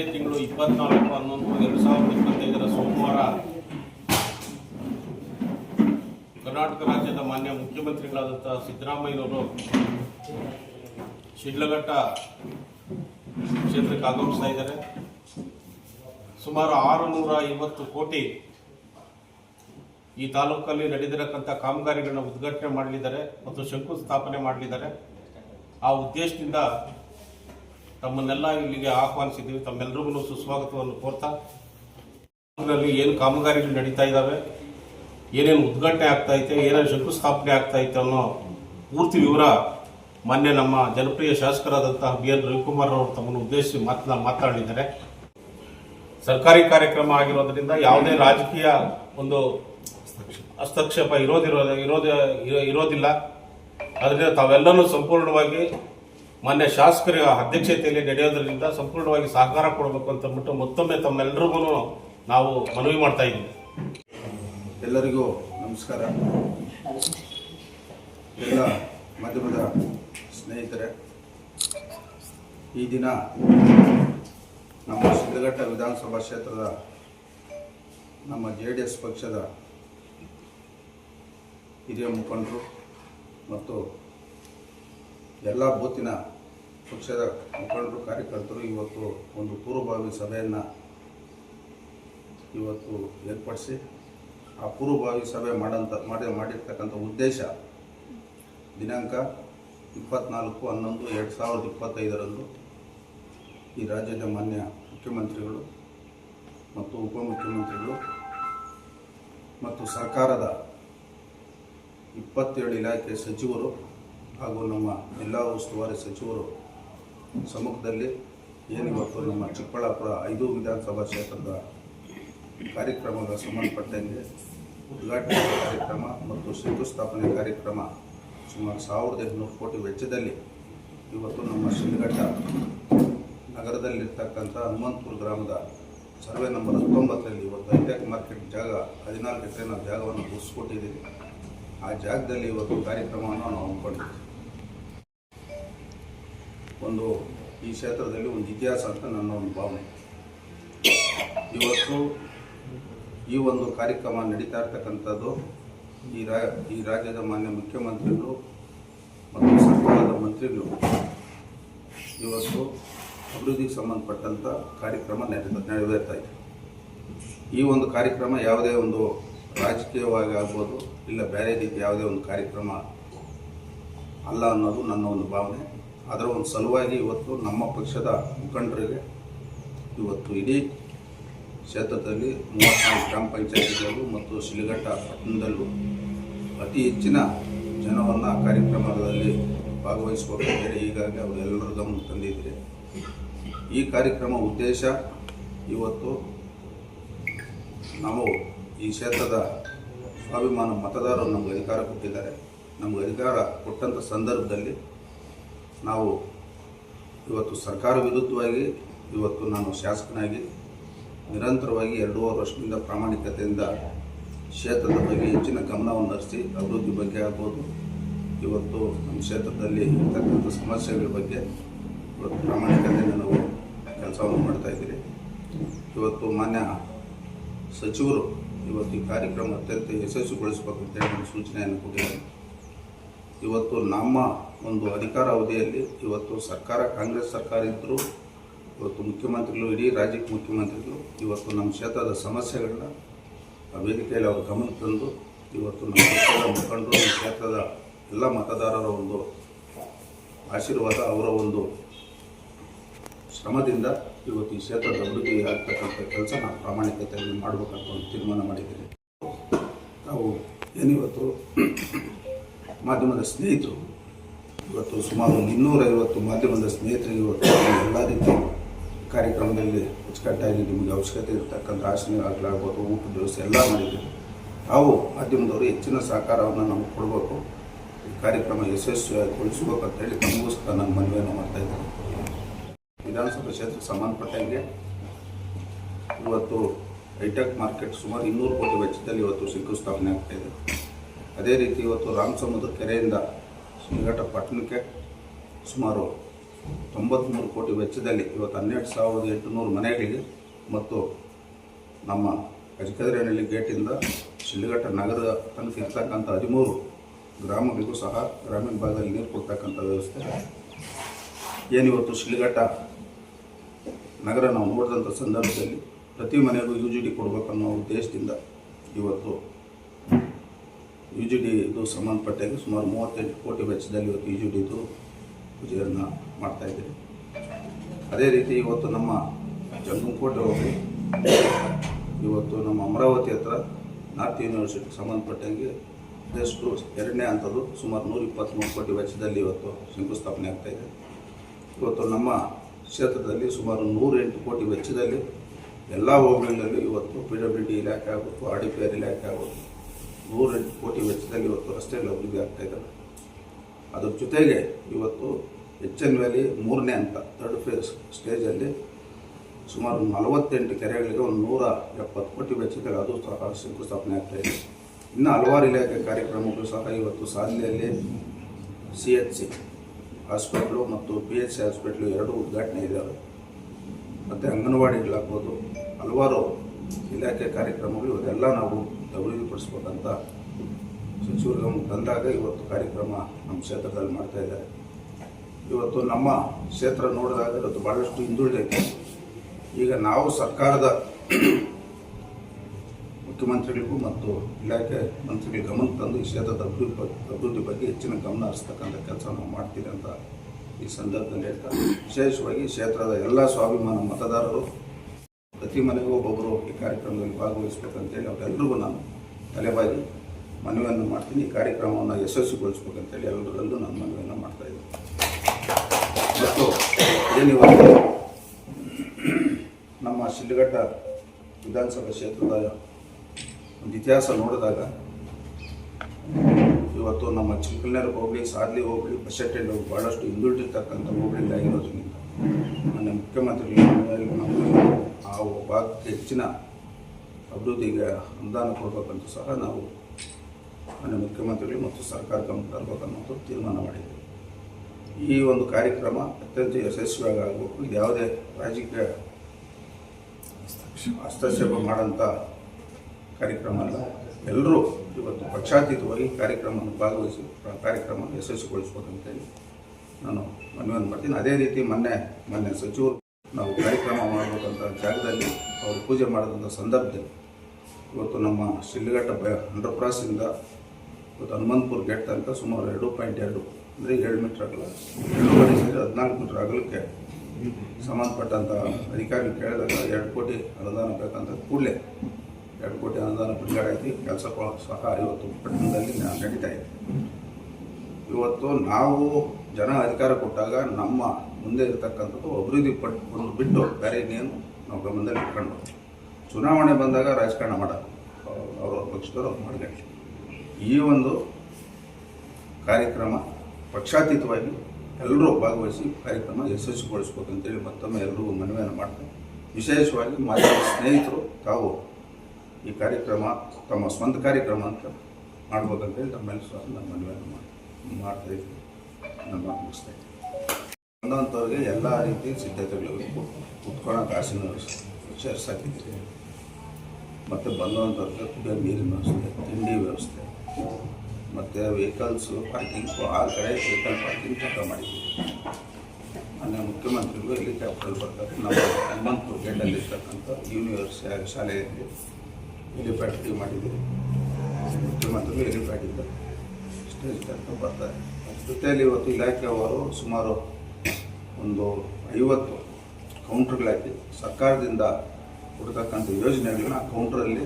ಇದೇ ತಿಂಗಳು ಇಪ್ಪತ್ನಾಲ್ಕು, ಹನ್ನೊಂದು, ಎರಡು ಸಾವಿರದ ಇಪ್ಪತ್ತೈದರ ಸೋಮವಾರ ಕರ್ನಾಟಕ ರಾಜ್ಯದ ಮಾನ್ಯ ಮುಖ್ಯಮಂತ್ರಿಗಳಾದಂಥ ಸಿದ್ದರಾಮಯ್ಯನವರು ಶಿಡ್ಲಘಟ್ಟ ಕ್ಷೇತ್ರಕ್ಕೆ ಆಗಮಿಸ್ತಾ ಇದ್ದಾರೆ. ಸುಮಾರು ಆರು ನೂರ ಐವತ್ತು ಕೋಟಿ ಈ ತಾಲೂಕಲ್ಲಿ ನಡೆದಿರಕ್ಕಂಥ ಕಾಮಗಾರಿಗಳನ್ನ ಉದ್ಘಾಟನೆ ಮಾಡಲಿದ್ದಾರೆ ಮತ್ತು ಶಂಕುಸ್ಥಾಪನೆ ಮಾಡಲಿದ್ದಾರೆ. ಆ ಉದ್ದೇಶದಿಂದ ತಮ್ಮನ್ನೆಲ್ಲ ಇಲ್ಲಿಗೆ ಆಹ್ವಾನಿಸಿದ್ದೀವಿ. ತಮ್ಮೆಲ್ಲರಿಗೂ ಸುಸ್ವಾಗತವನ್ನು ಕೋರ್ತಾ ಏನು ಕಾಮಗಾರಿಗಳು ನಡೀತಾ ಇದ್ದಾವೆ ಏನೇನು ಉದ್ಘಾಟನೆ ಆಗ್ತಾ ಐತೆ, ಏನೇನು ಶಂಕುಸ್ಥಾಪನೆ ಆಗ್ತಾ ಐತೆ ಅನ್ನೋ ಪೂರ್ತಿ ವಿವರ ಮೊನ್ನೆ ನಮ್ಮ ಜನಪ್ರಿಯ ಶಾಸಕರಾದಂತಹ ಬಿ ಎನ್ ರವಿಕುಮಾರ್ ಅವರು ತಮ್ಮನ್ನು ಉದ್ದೇಶಿಸಿ ಮಾತನಾ ಮಾತನಾಡಿದ್ದಾರೆ ಸರ್ಕಾರಿ ಕಾರ್ಯಕ್ರಮ ಆಗಿರೋದ್ರಿಂದ ಯಾವುದೇ ರಾಜಕೀಯ ಒಂದು ಹಸ್ತಕ್ಷೇಪ ಇರೋದಿರೋ ಇರೋದ ಇರೋ- ಇರೋದಿಲ್ಲ. ಅದರಿಂದ ತಾವೆಲ್ಲರೂ ಸಂಪೂರ್ಣವಾಗಿ ಮಾನ್ಯ ಶಾಸಕರ ಅಧ್ಯಕ್ಷತೆಯಲ್ಲಿ ನಡೆಯೋದ್ರಿಂದ ಸಂಪೂರ್ಣವಾಗಿ ಸಹಕಾರ ಕೊಡಬೇಕು ಅಂತ ಅಂದ್ಬಿಟ್ಟು ಮತ್ತೊಮ್ಮೆ ತಮ್ಮೆಲ್ಲರಿಗೂ ನಾವು ಮನವಿ ಮಾಡ್ತಾ ಇದ್ದೀವಿ. ಎಲ್ಲರಿಗೂ ನಮಸ್ಕಾರ. ಎಲ್ಲ ಮಾಧ್ಯಮದ ಸ್ನೇಹಿತರೆ, ಈ ದಿನ ನಮ್ಮ ಸಿದ್ಧಘಟ್ಟ ವಿಧಾನಸಭಾ ಕ್ಷೇತ್ರದ ನಮ್ಮ ಜೆ ಡಿ ಎಸ್ ಪಕ್ಷದ ಹಿರಿಯ ಮುಖಂಡರು ಮತ್ತು ಎಲ್ಲ ಬೂತಿನ ಪಕ್ಷದ ಮುಖಂಡರು, ಕಾರ್ಯಕರ್ತರು ಇವತ್ತು ಒಂದು ಪೂರ್ವಭಾವಿ ಸಭೆಯನ್ನು ಇವತ್ತು ಏರ್ಪಡಿಸಿ, ಆ ಪೂರ್ವಭಾವಿ ಸಭೆ ಮಾಡಂತ, ಮಾಡಿ, ಮಾಡಿರ್ತಕ್ಕಂಥ ಉದ್ದೇಶ ದಿನಾಂಕ ಇಪ್ಪತ್ನಾಲ್ಕು ಹನ್ನೊಂದು ಎರಡು ಸಾವಿರದ ಇಪ್ಪತ್ತೈದರಂದು ಈ ರಾಜ್ಯದ ಮಾನ್ಯ ಮುಖ್ಯಮಂತ್ರಿಗಳು ಮತ್ತು ಉಪಮುಖ್ಯಮಂತ್ರಿಗಳು ಮತ್ತು ಸರ್ಕಾರದ ಇಪ್ಪತ್ತೇಳು ಇಲಾಖೆ ಸಚಿವರು ಹಾಗೂ ನಮ್ಮ ಎಲ್ಲ ಉಸ್ತುವಾರಿ ಸಚಿವರು ಸಮ್ಮುಖದಲ್ಲಿ ಏನಿವತ್ತು ನಮ್ಮ ಚಿಕ್ಕಬಳ್ಳಾಪುರ ಐದು ವಿಧಾನಸಭಾ ಕ್ಷೇತ್ರದ ಕಾರ್ಯಕ್ರಮದ ಸಂಬಂಧಪಟ್ಟಂತೆ ಉದ್ಘಾಟನೆ ಕಾರ್ಯಕ್ರಮ ಮತ್ತು ಶಂಕುಸ್ಥಾಪನೆ ಕಾರ್ಯಕ್ರಮ ಸುಮಾರು ಸಾವಿರದ ಎಂಟುನೂರು ಕೋಟಿ ವೆಚ್ಚದಲ್ಲಿ ಇವತ್ತು ನಮ್ಮ ಶಿಲ್ಘಟ್ಟ ನಗರದಲ್ಲಿರ್ತಕ್ಕಂಥ ಹನುಮಂತಪುರ ಗ್ರಾಮದ ಸರ್ವೆ ನಂಬರ್ ಹತ್ತೊಂಬತ್ತರಲ್ಲಿ ಇವತ್ತು ಹೈಟೆಕ್ ಮಾರ್ಕೆಟ್ ಜಾಗ ಹದಿನಾಲ್ಕು ಎಕರೆ ನಾವು ಜಾಗವನ್ನು ಗುರುಸ್ಕೊಟ್ಟಿದ್ದೀವಿ ಆ ಜಾಗದಲ್ಲಿ ಇವತ್ತು ಕಾರ್ಯಕ್ರಮವನ್ನು ನಾವು ಹಮ್ಮಿಕೊಂಡಿದ್ದೀವಿ. ಒಂದು ಈ ಕ್ಷೇತ್ರದಲ್ಲಿ ಒಂದು ಇತಿಹಾಸ ಅಂತ ನನ್ನ ಒಂದು ಭಾವನೆ. ಇವತ್ತು ಈ ಒಂದು ಕಾರ್ಯಕ್ರಮ ನಡೀತಾ ಇರ್ತಕ್ಕಂಥದ್ದು ಈ ರಾ, ಈ ರಾಜ್ಯದ ಮಾನ್ಯ ಮುಖ್ಯಮಂತ್ರಿಗಳು ಮತ್ತು ಸರ್ಕಾರದ ಮಂತ್ರಿಗಳು. ಇವತ್ತು ಅಭಿವೃದ್ಧಿಗೆ ಸಂಬಂಧಪಟ್ಟಂಥ ಕಾರ್ಯಕ್ರಮ ನಡೆದ ನಡೆದಿರ್ತಾ ಇದೆ. ಈ ಒಂದು ಕಾರ್ಯಕ್ರಮ ಯಾವುದೇ ಒಂದು ರಾಜಕೀಯವಾಗಿ ಆಗ್ಬೋದು, ಇಲ್ಲ ಬೇರೆ ರೀತಿ ಯಾವುದೇ ಒಂದು ಕಾರ್ಯಕ್ರಮ ಅಲ್ಲ ಅನ್ನೋದು ನನ್ನ ಒಂದು ಭಾವನೆ. ಅದರ ಒಂದು ಸಲುವಾಗಿ ಇವತ್ತು ನಮ್ಮ ಪಕ್ಷದ ಮುಖಂಡರಿಗೆ ಇವತ್ತು ಇಡೀ ಕ್ಷೇತ್ರದಲ್ಲಿ ಮೂವತ್ತ್ನಾಲ್ಕು ಗ್ರಾಮ ಪಂಚಾಯತಿಗಳಲ್ಲೂ ಮತ್ತು ಶಿಲಘಟ್ಟ ಪಟ್ಟಣದಲ್ಲೂ ಅತಿ ಹೆಚ್ಚಿನ ಜನವನ್ನು ಕಾರ್ಯಕ್ರಮದಲ್ಲಿ ಭಾಗವಹಿಸಬೇಕಂತೇಳಿ ಈಗಾಗಲೇ ಅವರು ಎಲ್ಲರ ಗಮನ ತಂದಿದ್ದಾರೆ ಈ ಕಾರ್ಯಕ್ರಮ ಉದ್ದೇಶ ಇವತ್ತು ನಾವು ಈ ಕ್ಷೇತ್ರದ ಸ್ವಾಭಿಮಾನ ಮತದಾರರು ನಮಗೆ ಅಧಿಕಾರ ಕೊಟ್ಟಿದ್ದಾರೆ. ನಮಗೆ ಅಧಿಕಾರ ಕೊಟ್ಟಂಥ ಸಂದರ್ಭದಲ್ಲಿ ನಾವು ಇವತ್ತು ಸರ್ಕಾರ ವಿರುದ್ಧವಾಗಿ, ಇವತ್ತು ನಾನು ಶಾಸಕನಾಗಿ ನಿರಂತರವಾಗಿ ಎರಡೂವರೆ ವರ್ಷದಿಂದ ಪ್ರಾಮಾಣಿಕತೆಯಿಂದ ಕ್ಷೇತ್ರದ ಬಗ್ಗೆ ಹೆಚ್ಚಿನ ಗಮನವನ್ನು ಹರಿಸಿ ಅಭಿವೃದ್ಧಿ ಬಗ್ಗೆ ಆಗ್ಬೋದು. ಇವತ್ತು ನಮ್ಮ ಕ್ಷೇತ್ರದಲ್ಲಿ ಇರ್ತಕ್ಕಂಥ ಸಮಸ್ಯೆಗಳ ಬಗ್ಗೆ ಇವತ್ತು ಪ್ರಾಮಾಣಿಕತೆಯಿಂದ ನಾವು ಕೆಲಸವನ್ನು ಮಾಡ್ತಾ ಇದ್ದೀರಿ. ಇವತ್ತು ಮಾನ್ಯ ಸಚಿವರು ಇವತ್ತು ಈ ಕಾರ್ಯಕ್ರಮ ಅತ್ಯಂತ ಯಶಸ್ವಿಗೊಳಿಸಬೇಕು ಅಂತೇಳಿ ಹೇಳಿ ಸೂಚನೆಯನ್ನು ಕೊಟ್ಟಿದ್ದಾರೆ ಇವತ್ತು ನಮ್ಮ ಒಂದು ಅಧಿಕಾರ ಅವಧಿಯಲ್ಲಿ ಇವತ್ತು ಸರ್ಕಾರ, ಕಾಂಗ್ರೆಸ್ ಸರ್ಕಾರ ಇದ್ದರೂ ಇವತ್ತು ಮುಖ್ಯಮಂತ್ರಿಗಳು, ಇಡೀ ರಾಜ್ಯಕ್ಕೆ ಮುಖ್ಯಮಂತ್ರಿಗಳು, ಇವತ್ತು ನಮ್ಮ ಕ್ಷೇತ್ರದ ಸಮಸ್ಯೆಗಳನ್ನ ಆ ವೇದಿಕೆಯಲ್ಲಿ ಅವರು ಗಮನ ತಂದು, ಇವತ್ತು ನಮ್ಮ ಪಕ್ಷದ ಮುಖಂಡರು ನಮ್ಮ ಕ್ಷೇತ್ರದ ಎಲ್ಲ ಮತದಾರರ ಒಂದು ಆಶೀರ್ವಾದ, ಅವರ ಒಂದು ಶ್ರಮದಿಂದ ಇವತ್ತು ಈ ಕ್ಷೇತ್ರದ ಅಭಿವೃದ್ಧಿ ಆಗ್ತಕ್ಕಂಥ ಕೆಲಸ ನಾವು ಪ್ರಾಮಾಣಿಕತೆಯಲ್ಲಿ ಮಾಡಬೇಕಂತ ಒಂದು ತೀರ್ಮಾನ ಮಾಡಿದ್ದೀನಿ ನಾವು ಏನಿವತ್ತು ಮಾಧ್ಯಮದ ಸ್ನೇಹಿತರು. ಇವತ್ತು ಸುಮಾರು ಇನ್ನೂರೈವತ್ತು ಮಾಧ್ಯಮದ ಸ್ನೇಹಿತರು ಇವತ್ತು ಎಲ್ಲ ರೀತಿ ಕಾರ್ಯಕ್ರಮದಲ್ಲಿ ಅಚ್ಚುಕಟ್ಟಾಗಿ ನಿಮಗೆ ಅವಶ್ಯಕತೆ ಇರತಕ್ಕಂಥ ಆಗಲಾಗ್ಬೋದು ಊಟದ ವ್ಯವಸ್ಥೆ ಎಲ್ಲ ಮಾಡಿದ್ದೀವಿ. ನಾವು ಮಾಧ್ಯಮದವರು ಹೆಚ್ಚಿನ ಸಹಕಾರವನ್ನು ನಮಗೆ ಕೊಡಬೇಕು. ಈ ಕಾರ್ಯಕ್ರಮ ಯಶಸ್ವಿಗೊಳಿಸಬೇಕು ಅಂತೇಳಿ ತಮಗೋಸ್ಕರ ನಾನು ಮನವಿಯನ್ನು ಮಾಡ್ತಾ ಇದ್ದೇನೆ. ವಿಧಾನಸಭಾ ಕ್ಷೇತ್ರಕ್ಕೆ ಸಂಬಂಧಪಟ್ಟಂಗೆ ಇವತ್ತು ಹೈಟೆಕ್ ಮಾರ್ಕೆಟ್ ಸುಮಾರು ಇನ್ನೂರು ಕೋಟಿ ವೆಚ್ಚದಲ್ಲಿ ಇವತ್ತು ಶಂಕುಸ್ಥಾಪನೆ ಆಗ್ತಾ ಇದೆ. ಅದೇ ರೀತಿ ಇವತ್ತು ರಾಮಸಮುದ್ರ ಕೆರೆಯಿಂದ ಶಿಡ್ಲಘಟ್ಟ ಪಟ್ಟಣಕ್ಕೆ ಸುಮಾರು ತೊಂಬತ್ತ್ಮೂರು ಕೋಟಿ ವೆಚ್ಚದಲ್ಲಿ ಇವತ್ತು ಹನ್ನೆರಡು ಸಾವಿರದ ಎಂಟುನೂರು ಮನೆಗಳಿಗೆ ಮತ್ತು ನಮ್ಮ ಅಜಕದರೇನಹಳ್ಳಿ ಗೇಟಿಂದ ಶಿಲ್ಘಟ್ಟ ನಗರದ ತನಕ ಇರ್ತಕ್ಕಂಥ ಹದಿಮೂರು ಗ್ರಾಮಗಳಿಗೂ ಸಹ ಗ್ರಾಮೀಣ ಭಾಗದಲ್ಲಿ ನೀರು ಕೊಡ್ತಕ್ಕಂಥ ವ್ಯವಸ್ಥೆ. ಏನಿವತ್ತು ಶಿಲ್ಘಟ್ಟ ನಗರ ನಾವು ನೋಡಿದಂಥ ಸಂದರ್ಭದಲ್ಲಿ ಪ್ರತಿ ಮನೆಗೂ ಯು ಜಿ ಡಿ ಕೊಡಬೇಕನ್ನೋ ಉದ್ದೇಶದಿಂದ ಇವತ್ತು ಯು ಜಿ ಡಿ ಇದು ಸಂಬಂಧಪಟ್ಟಾಗೆ ಸುಮಾರು ಮೂವತ್ತೆಂಟು ಕೋಟಿ ವೆಚ್ಚದಲ್ಲಿ ಇವತ್ತು ಯು ಜಿ ಡಿದು ಪೂಜೆಯನ್ನು ಮಾಡ್ತಾಯಿದ್ದೀವಿ ಅದೇ ರೀತಿ ಇವತ್ತು ನಮ್ಮ ಜಂಗಮಕೋಟೆ ಹೋಗಿ ಇವತ್ತು ನಮ್ಮ ಅಮರಾವತಿ ಹತ್ರ ನಾರ್ತ್ ಯೂನಿವರ್ಸಿಟಿಗೆ ಸಂಬಂಧಪಟ್ಟಂಗೆ ಎಷ್ಟು ಎರಡನೇ ಹಂತದ್ದು ಸುಮಾರು ನೂರ ಇಪ್ಪತ್ತ್ಮೂರು ಕೋಟಿ ವೆಚ್ಚದಲ್ಲಿ ಇವತ್ತು ಶಂಕುಸ್ಥಾಪನೆ ಆಗ್ತಾಯಿದೆ ಇವತ್ತು ನಮ್ಮ ಕ್ಷೇತ್ರದಲ್ಲಿ ಸುಮಾರು ನೂರೆಂಟು ಕೋಟಿ ವೆಚ್ಚದಲ್ಲಿ ಎಲ್ಲ ಹೋಬಳಿಗಳಲ್ಲಿ ಇವತ್ತು ಪಿ ಡಬ್ಲ್ಯೂ ಡಿ ಇಲಾಖೆ ಆಗ್ಬೋದು ಆರ್ ಡಿ ಪಿ ಆರ್ ಇಲಾಖೆ ಆಗ್ಬೋದು ನೂರೆಂಟು ಕೋಟಿ ವೆಚ್ಚದಲ್ಲಿ ಇವತ್ತು ರಸ್ತೆಗಳು ಅಭಿವೃದ್ಧಿ ಆಗ್ತಾ ಇದ್ದಾವೆ ಅದ್ರ ಜೊತೆಗೆ ಇವತ್ತು ಎಚ್ ಎನ್ ವ್ಯಾಲಿ ಮೂರನೇ ಹಂತ ಥರ್ಡ್ ಫೇಸ್ ಸ್ಟೇಜಲ್ಲಿ ಸುಮಾರು ನಲವತ್ತೆಂಟು ಕೆರೆಗಳಿಗೆ ಒಂದು ನೂರ ಎಪ್ಪತ್ತು ಕೋಟಿ ವೆಚ್ಚದಲ್ಲಿ ಅದು ಸಹ ಶಂಕುಸ್ಥಾಪನೆ ಆಗ್ತಾ ಇದೆ. ಇನ್ನು ಹಲವಾರು ಇಲಾಖೆ ಕಾರ್ಯಕ್ರಮಗಳು ಸಹ ಇವತ್ತು ಸಾಧನೆಯಲ್ಲಿ ಸಿ ಎಚ್ ಸಿ ಹಾಸ್ಪಿಟ್ಲು ಮತ್ತು ಪಿ ಎಚ್ ಸಿ ಹಾಸ್ಪಿಟ್ಲು ಎರಡು ಉದ್ಘಾಟನೆ ಇದ್ದಾವೆ ಮತ್ತು ಅಂಗನವಾಡಿಗಳಾಗ್ಬೋದು, ಹಲವಾರು ಇಲಾಖೆ ಕಾರ್ಯಕ್ರಮಗಳು ಇವತ್ತೆಲ್ಲ ನಾವು ಅಭಿವೃದ್ಧಿಪಡಿಸ್ಬೇಕಂತ ಸಚಿವರು ತಂದಾಗ ಇವತ್ತು ಕಾರ್ಯಕ್ರಮ ನಮ್ಮ ಕ್ಷೇತ್ರದಲ್ಲಿ ಮಾಡ್ತಾ ಇದ್ದಾರೆ. ಇವತ್ತು ನಮ್ಮ ಕ್ಷೇತ್ರ ನೋಡಿದಾಗ ಇವತ್ತು ಭಾಳಷ್ಟು ಹಿಂದುಳಿದೈತೆ ಈಗ ನಾವು ಸರ್ಕಾರದ ಮುಖ್ಯಮಂತ್ರಿಗಳಿಗೂ ಮತ್ತು ಇಲಾಖೆ ಮಂತ್ರಿಗಳಿಗೆ ಗಮನ ತಂದು ಈ ಕ್ಷೇತ್ರದ ಅಭಿವೃದ್ಧಿ ಅಭಿವೃದ್ಧಿ ಬಗ್ಗೆ ಹೆಚ್ಚಿನ ಗಮನ ಹರಿಸ್ತಕ್ಕಂಥ ಕೆಲಸ ನಾವು ಮಾಡ್ತೀವಿ ಅಂತ ಈ ಸಂದರ್ಭದಲ್ಲಿ ಹೇಳ್ತಾರೆ. ವಿಶೇಷವಾಗಿ ಕ್ಷೇತ್ರದ ಎಲ್ಲ ಸ್ವಾಭಿಮಾನ ಮತದಾರರು ಪ್ರತಿ ಮನೆಗೂ ಒಬ್ಬೊಬ್ಬರು ಈ ಕಾರ್ಯಕ್ರಮದಲ್ಲಿ ಭಾಗವಹಿಸ್ಬೇಕಂತೇಳಿ ಅವರೆಲ್ಲರಿಗೂ ನಾನು ತಲೆಬಾಗಿ ಮನವಿಯನ್ನು ಮಾಡ್ತೀನಿ. ಈ ಕಾರ್ಯಕ್ರಮವನ್ನು ಯಶಸ್ವಿಗೊಳಿಸ್ಬೇಕಂತೇಳಿ ಎಲ್ಲರಲ್ಲೂ ನಾನು ಮನವಿಯನ್ನು ಮಾಡ್ತಾ ಇದ್ದೀನಿ. ಮತ್ತು ಏನಿವತ್ತು ನಮ್ಮ ಶಿಡ್ಲಘಟ್ಟ ವಿಧಾನಸಭಾ ಕ್ಷೇತ್ರದ ಒಂದು ಇತಿಹಾಸ ನೋಡಿದಾಗ ಇವತ್ತು ನಮ್ಮ ಚಿಕ್ಕಲ್ನೇರು ಹೋಬಳಿ, ಸಾದ್ಲಿ ಹೋಬಳಿ ಬಸೆಟ್ಟೆಂಡ್ ಹೋಗಿ ಭಾಳಷ್ಟು ಹಿಂದುಳಿದಿರ್ತಕ್ಕಂಥ ಹೋಬಳಿಗಳಾಗಿರೋದ್ರಿಂದ ನನ್ನ ಮುಖ್ಯಮಂತ್ರಿಗಳು ಆ ಭಾಗಕ್ಕೆ ಹೆಚ್ಚಿನ ಅಭಿವೃದ್ಧಿಗೆ ಅನುದಾನ ಕೊಡಬೇಕಂತ ಸಹ ನಾವು ಮಾನ್ಯ ಮುಖ್ಯಮಂತ್ರಿಗಳು ಮತ್ತು ಸರ್ಕಾರ ತರಬೇಕನ್ನೋದು ತೀರ್ಮಾನ ಮಾಡಿದ್ದೀವಿ ಈ ಒಂದು ಕಾರ್ಯಕ್ರಮ ಅತ್ಯಂತ ಯಶಸ್ವಿಯಾಗಿ ಆಗಬೇಕು. ಇದು ಯಾವುದೇ ರಾಜಕೀಯ ಹಸ್ತಕ್ಷೇಪ. ಮಾಡೋಂಥ ಕಾರ್ಯಕ್ರಮ ಅಲ್ಲ. ಎಲ್ಲರೂ ಇವತ್ತು ಪಕ್ಷಾತೀತವಾಗಿ ಕಾರ್ಯಕ್ರಮವನ್ನು ಭಾಗವಹಿಸಿ ಕಾರ್ಯಕ್ರಮ ಯಶಸ್ವಿಗೊಳಿಸ್ಬೇಕಂತೇಳಿ ನಾನು ಮನವಿಯನ್ನು ಮಾಡ್ತೀನಿ. ಅದೇ ರೀತಿ ಮೊನ್ನೆ ಮೊನ್ನೆ ಸಚಿವರು ನಾವು ಕಾರ್ಯಕ್ರಮ ಮಾಡಬೇಕಂತ ಜಾಗದಲ್ಲಿ ಅವರು ಪೂಜೆ ಮಾಡಿದಂಥ ಸಂದರ್ಭದಲ್ಲಿ ಇವತ್ತು ನಮ್ಮ ಶಿಲ್ಘಟ್ಟ ಬ ಅಂಡರ್ ಇವತ್ತು ಹನುಮಂತಪುರ ಗೇಟ್ ತನಕ ಸುಮಾರು ಎರಡು ಪಾಯಿಂಟ್ ಎರಡು, ಅಂದರೆ ಏಳು ಮೀಟ್ರ್ ಅಗಲ. ಎರಡೂವರೆ ಸೇರಿ ಹದಿನಾಲ್ಕು ಮೀಟ್ರ್ ಅಗಲಕ್ಕೆ ಸಂಬಂಧಪಟ್ಟಂಥ ಅಧಿಕಾರಿಗಳು ಕೇಳಿದಾಗ ಎರಡು ಕೋಟಿ ಅನುದಾನ ಬೇಕಂತ ಕೂಡಲೇ ಎರಡು ಕೋಟಿ ಅನುದಾನ ಬಿಡುಗಡೆ ಆಗಿ ಕೆಲಸ ಸಹ ಇವತ್ತು ಪಟ್ಟಣದಲ್ಲಿ ನಡೀತಾ ಇದೆ. ಇವತ್ತು ನಾವು ಜನ ಅಧಿಕಾರ ಕೊಟ್ಟಾಗ ನಮ್ಮ ಮುಂದೆ ಇರತಕ್ಕಂಥದ್ದು ಅಭಿವೃದ್ಧಿ ಪಟ್ಟು ಬಿಟ್ಟು ಬೇರೆ ಇನ್ನೇನು ನಾವು ಗಮನದಲ್ಲಿ ಇಟ್ಕೊಂಡು ಚುನಾವಣೆ ಬಂದಾಗ ರಾಜಕಾರಣ ಮಾಡೋದು ಅವ್ರವ್ರ ಪಕ್ಷದವರು ಅವ್ರು ಈ ಒಂದು ಕಾರ್ಯಕ್ರಮ ಪಕ್ಷಾತೀತವಾಗಿ ಎಲ್ಲರೂ ಭಾಗವಹಿಸಿ ಕಾರ್ಯಕ್ರಮ ಯಶಸ್ವಿಗೊಳಿಸ್ಬೇಕಂತೇಳಿ ಮತ್ತೊಮ್ಮೆ ಎಲ್ಲರಿಗೂ ಮನವಿಯನ್ನು ಮಾಡ್ತೇನೆ. ವಿಶೇಷವಾಗಿ ಮಾಧ್ಯಮ ಸ್ನೇಹಿತರು, ತಾವು ಈ ಕಾರ್ಯಕ್ರಮ, ತಮ್ಮ ಸ್ವಂತ ಕಾರ್ಯಕ್ರಮ ಅಂತ ಮಾಡ್ಬೇಕಂತೇಳಿ ತಮ್ಮೆಲ್ಲ ಸಹ ನಾನು ಮನವಿಯನ್ನು ಮಾಡಿ ಮಾಡ್ತಾ ಇದ್ದೀನಿ. ನಮ್ಮ ಮುಗಿಸ್ತಾ ಇದ್ದೀನಿ ಬಂದಂಥವ್ರಿಗೆ ಎಲ್ಲ ರೀತಿಯ ಸಿದ್ಧತೆಗಳು ಕುತ್ಕೊಳ್ಳೋ ಕಾಸಿನ ಚೇರ್ಸ್ ಹಾಕಿದ್ದೀರಿ ಮತ್ತು ಬಂದಂಥವ್ರಿಗೆ ಕುಡಿಯೋ ನೀರಿನ ವ್ಯವಸ್ಥೆ, ತಿಂಡಿ ವ್ಯವಸ್ಥೆ, ಮತ್ತು ವೆಹಿಕಲ್ಸು ಪಾರ್ಕಿಂಗ್ ಆ ಕಡೆ ವೆಹಿಕಲ್ ಪಾರ್ಕಿಂಗ್ ಕೆಲಸ ಮಾಡಿದ್ದೀವಿ ಮಾನ್ಯ ಮುಖ್ಯಮಂತ್ರಿಗಳು ಕ್ಯಾಪಿಟಲ್ ಬರ್ತಾರೆ ನಮ್ಮ ಹನುಮಂತಪುರ ಗೇಟಲ್ಲಿ ಇರ್ತಕ್ಕಂಥ ಯೂನಿವರ್ಸಿಟಿ ಶಾಲೆಯಲ್ಲಿ ಹೆಲಿಪ್ಯಾಡ್ ಫ್ರೀ ಮಾಡಿದ್ದೀವಿ ಮುಖ್ಯಮಂತ್ರಿಗಳು ಹೆಲಿಪ್ಯಾಡಿಂದ ಇಷ್ಟೇ ಇರ್ತಕ್ಕಂಥ ಬರ್ತಾರೆ. ಜೊತೆಯಲ್ಲಿ ಇವತ್ತು ಇಲಾಖೆಯವರು ಸುಮಾರು ಒಂದು ಐವತ್ತು ಕೌಂಟ್ರ್ಗಳಾಕಿ ಸರ್ಕಾರದಿಂದ ಕೊಡ್ತಕ್ಕಂಥ ಯೋಜನೆಗಳನ್ನ ಆ ಕೌಂಟ್ರಲ್ಲಿ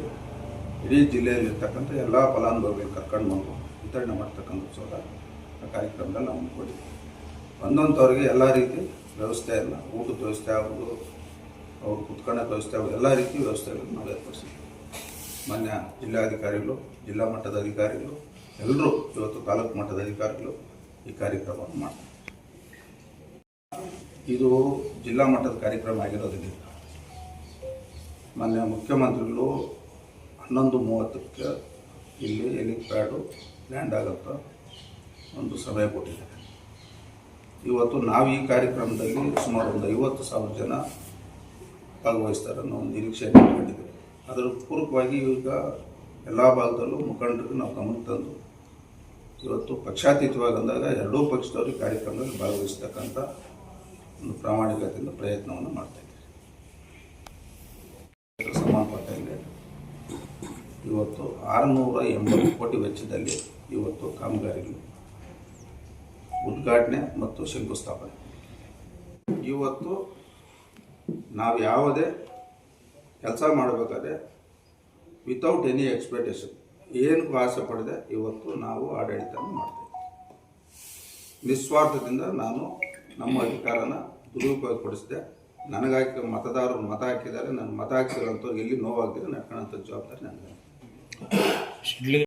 ಇಡೀ ಜಿಲ್ಲೆಯಲ್ಲಿರ್ತಕ್ಕಂಥ ಎಲ್ಲ ಫಲಾನುಭವಿಗಳು ಕರ್ಕೊಂಡು ಬಂದು ವಿತರಣೆ ಮಾಡ್ತಕ್ಕಂಥ ಆ ಕಾರ್ಯಕ್ರಮದಲ್ಲಿ ನಾವು ಕೊಟ್ಟಿದ್ದೀವಿ ಬಂದಂಥವ್ರಿಗೆ ಎಲ್ಲ ರೀತಿ ವ್ಯವಸ್ಥೆಯನ್ನು ಊಟದ ವ್ಯವಸ್ಥೆ ಆಗ್ಬೋದು, ಅವ್ರು ಕುತ್ಕೊಳ್ಳೋಕೆ ವ್ಯವಸ್ಥೆ ಆಗ್ಬೋದು, ಎಲ್ಲ ರೀತಿ ವ್ಯವಸ್ಥೆಗಳನ್ನು ನಾವು ಏರ್ಪಡಿಸಿದ್ದೀವಿ ಮಾನ್ಯ ಜಿಲ್ಲಾಧಿಕಾರಿಗಳು, ಜಿಲ್ಲಾ ಮಟ್ಟದ ಅಧಿಕಾರಿಗಳು, ಎಲ್ಲರೂ ಇವತ್ತು ತಾಲೂಕು ಮಟ್ಟದ ಅಧಿಕಾರಿಗಳು ಈ ಕಾರ್ಯಕ್ರಮವನ್ನು ಮಾಡ್ತಾರೆ. ಇದು ಜಿಲ್ಲಾ ಮಟ್ಟದ ಕಾರ್ಯಕ್ರಮ ಆಗಿರೋದ್ರಿಂದ ಮಾನ್ಯ ಮುಖ್ಯಮಂತ್ರಿಗಳು ಹನ್ನೊಂದು ಮೂವತ್ತಕ್ಕೆ ಇಲ್ಲಿ ಹೆಲಿಪ್ಯಾಡು ಲ್ಯಾಂಡ್ ಆಗುತ್ತಾ ಒಂದು ಸಭೆ ಕೊಟ್ಟಿದ್ದಾರೆ. ಇವತ್ತು ನಾವು ಈ ಕಾರ್ಯಕ್ರಮದಲ್ಲಿ ಸುಮಾರು ಒಂದು ಐವತ್ತು ಸಾವಿರ ಜನ ಭಾಗವಹಿಸ್ತಾರೆ ಅನ್ನೋ ಒಂದು ನಿರೀಕ್ಷೆಯನ್ನು ಮಾಡಿದ್ದೇವೆ ಅದರ ಪೂರ್ವಕವಾಗಿ ಈಗ ಎಲ್ಲ ಭಾಗದಲ್ಲೂ ಮುಖಂಡರಿಗೆ ನಾವು ಗಮನ ತಂದು ಇವತ್ತು ಪಕ್ಷಾತೀತವಾಗಿ ಅಂದಾಗ ಎರಡೂ ಪಕ್ಷದವರು ಕಾರ್ಯಕ್ರಮದಲ್ಲಿ ಭಾಗವಹಿಸ್ತಕ್ಕಂಥ ಒಂದು ಪ್ರಾಮಾಣಿಕತೆಯಿಂದ ಪ್ರಯತ್ನವನ್ನು ಮಾಡ್ತಾ ಇದ್ದೀವಿ ಸಂಬಂಧಪಟ್ಟಂಗೆ ಇವತ್ತು ಆರುನೂರ ಎಂಬತ್ತು ಕೋಟಿ ವೆಚ್ಚದಲ್ಲಿ ಇವತ್ತು ಕಾಮಗಾರಿಗಳು. ಉದ್ಘಾಟನೆ ಮತ್ತು ಶಂಕುಸ್ಥಾಪನೆ. ಇವತ್ತು ನಾವು ಯಾವುದೇ ಕೆಲಸ ಮಾಡಬೇಕಾದ್ರೆ ವಿತೌಟ್ ಎನಿ ಎಕ್ಸ್ಪೆಕ್ಟೇಷನ್ ಏನಕ್ಕೂ ಆಸೆ ಪಡೆದೆ ಇವತ್ತು ನಾವು ಆಡಳಿತ ಮಾಡ್ತೇವೆ ನಿಸ್ವಾರ್ಥದಿಂದ ನಾನು ನಮ್ಮ ಅಧಿಕಾರನ ದುರುಪಯೋಗಪಡಿಸಿದೆ ನನಗಾಕಿ ಮತದಾರರು ಮತ ಹಾಕಿದ್ದಾರೆ ನಾನು ಮತ ಹಾಕಿದ್ರಂಥವ್ರು ಎಲ್ಲಿ ನೋವಾಗ್ದಿದೆ ನಡ್ಕೊಳ್ಳೋಂಥ ಜವಾಬ್ದಾರಿ ನನಗೆ